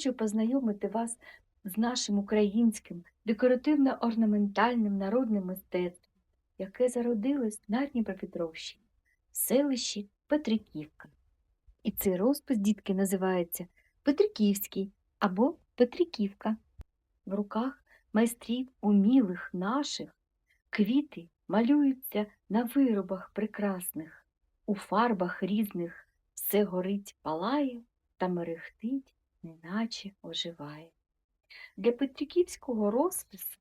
Хочу познайомити вас з нашим українським декоративно-орнаментальним народним мистецтвом, яке зародилось на Дніпропетровщині, в селищі Петриківка. І цей розпис, дітки, називається Петриківський або Петриківка. В руках майстрів умілих наших квіти малюються на виробах прекрасних, у фарбах різних все горить, палає та мерехтить, неначе оживає. Для петриківського розпису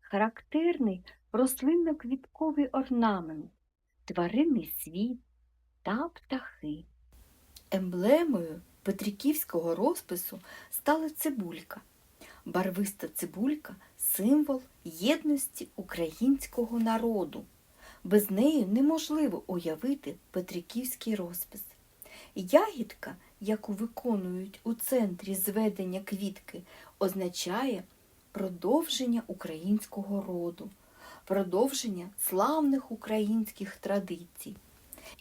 характерний рослинно-квітковий орнамент, тваринний світ та птахи. Емблемою петриківського розпису стала цибулька. Барвиста цибулька символ єдності українського народу. Без неї неможливо уявити петриківський розпис. Ягідка, яку виконують у центрі зведення квітки, означає продовження українського роду, продовження славних українських традицій.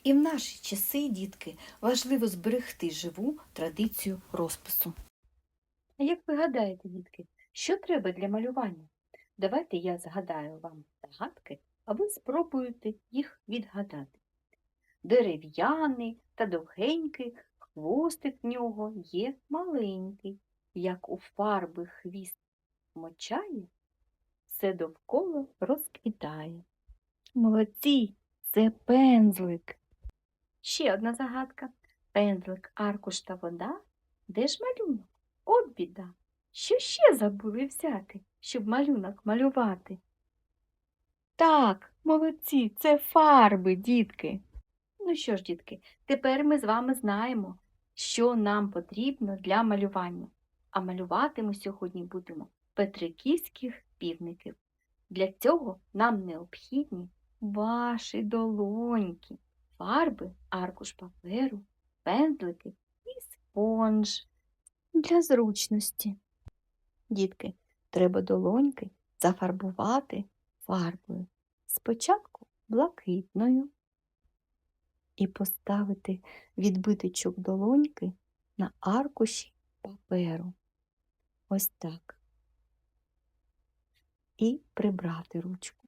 І в наші часи, дітки, важливо зберегти живу традицію розпису. А як ви гадаєте, дітки, що треба для малювання? Давайте я згадаю вам загадки, а ви спробуєте їх відгадати. Дерев'яний та довгенький, хвостик в нього є маленький, як у фарби хвіст мочає, все довкола розквітає. Молодці, це пензлик. Ще одна загадка. Пензлик, аркуш та вода. Де ж малюнок? От біда. Що ще забули взяти, щоб малюнок малювати? Так, молодці, це фарби, дітки. Ну що ж, дітки, тепер ми з вами знаємо, що нам потрібно для малювання. А малювати ми сьогодні будемо петриківських півників. Для цього нам необхідні ваші долоньки, фарби, аркуш паперу, пензлики і спонж для зручності. Дітки, треба долоньки зафарбувати фарбою. Спочатку блакитною і поставити відбиточок долоньки на аркуші паперу. Ось так. І прибрати ручку.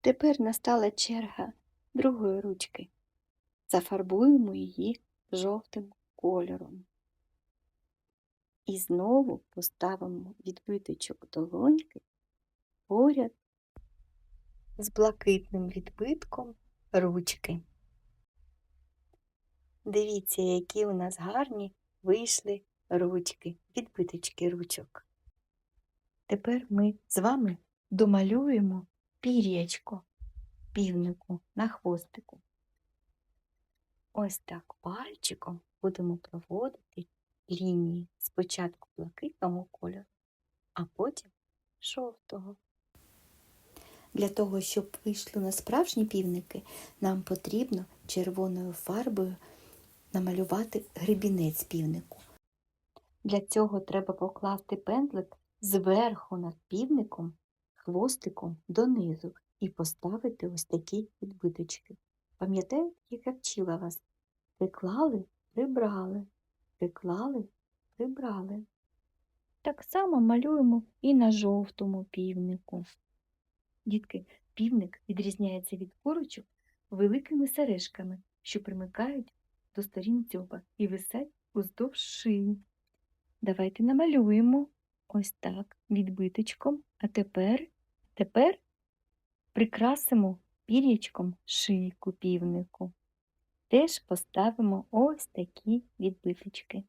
Тепер настала черга другої ручки. Зафарбуємо її жовтим кольором. І знову поставимо відбиточок долоньки поряд з блакитним відбитком ручки. Дивіться, які у нас гарні вийшли ручки, відбиточки ручок. Тепер ми з вами домалюємо пір'ячко півнику на хвостику. Ось так пальчиком будемо проводити лінії спочатку блакитного кольору, а потім жовтого. Для того, щоб вийшли на справжні півники, нам потрібно червоною фарбою намалювати гребінець півнику. Для цього треба покласти пензлик зверху над півником, хвостиком донизу і поставити ось такі відбиточки. Пам'ятаєте, як я вчила вас? Приклали, прибрали, приклали, прибрали. Так само малюємо і на жовтому півнику. Дітки, півник відрізняється від курочок великими сережками, що примикають до сторін дзьоба і висять уздовж шиї. Давайте намалюємо ось так відбиточком, а тепер, тепер прикрасимо пір'ячком шийку півнику. Теж поставимо ось такі відбиточки.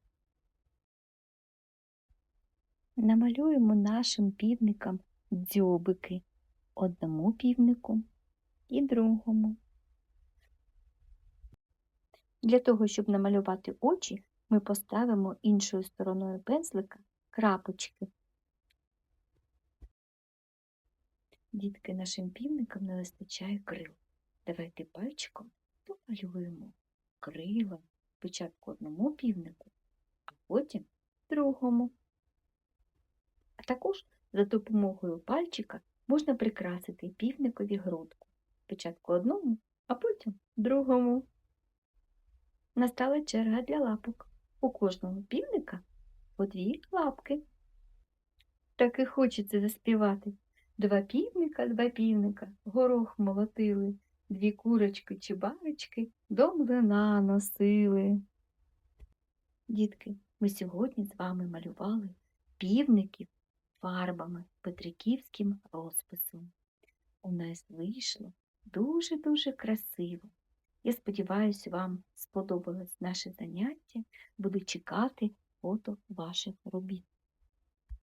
Намалюємо нашим півникам дзьобики одному півнику і другому. Для того, щоб намалювати очі, ми поставимо іншою стороною пензлика крапочки. Дітки нашим півникам не вистачає крил. Давайте пальчиком помалюємо крила спочатку одному півнику, а потім другому. А також за допомогою пальчика можна прикрасити півникові грудку. Спочатку одному, а потім другому. Настала черга для лапок. У кожного півника по дві лапки. Так і хочеться заспівати. Два півника, два півника, горох молотили, дві курочки чи барочки до млина носили. Дітки, ми сьогодні з вами малювали півників фарбами петриківським розписом. У нас вийшло дуже-дуже красиво. Я сподіваюся, вам сподобалось наше заняття. Буду чекати фото ваших робіт.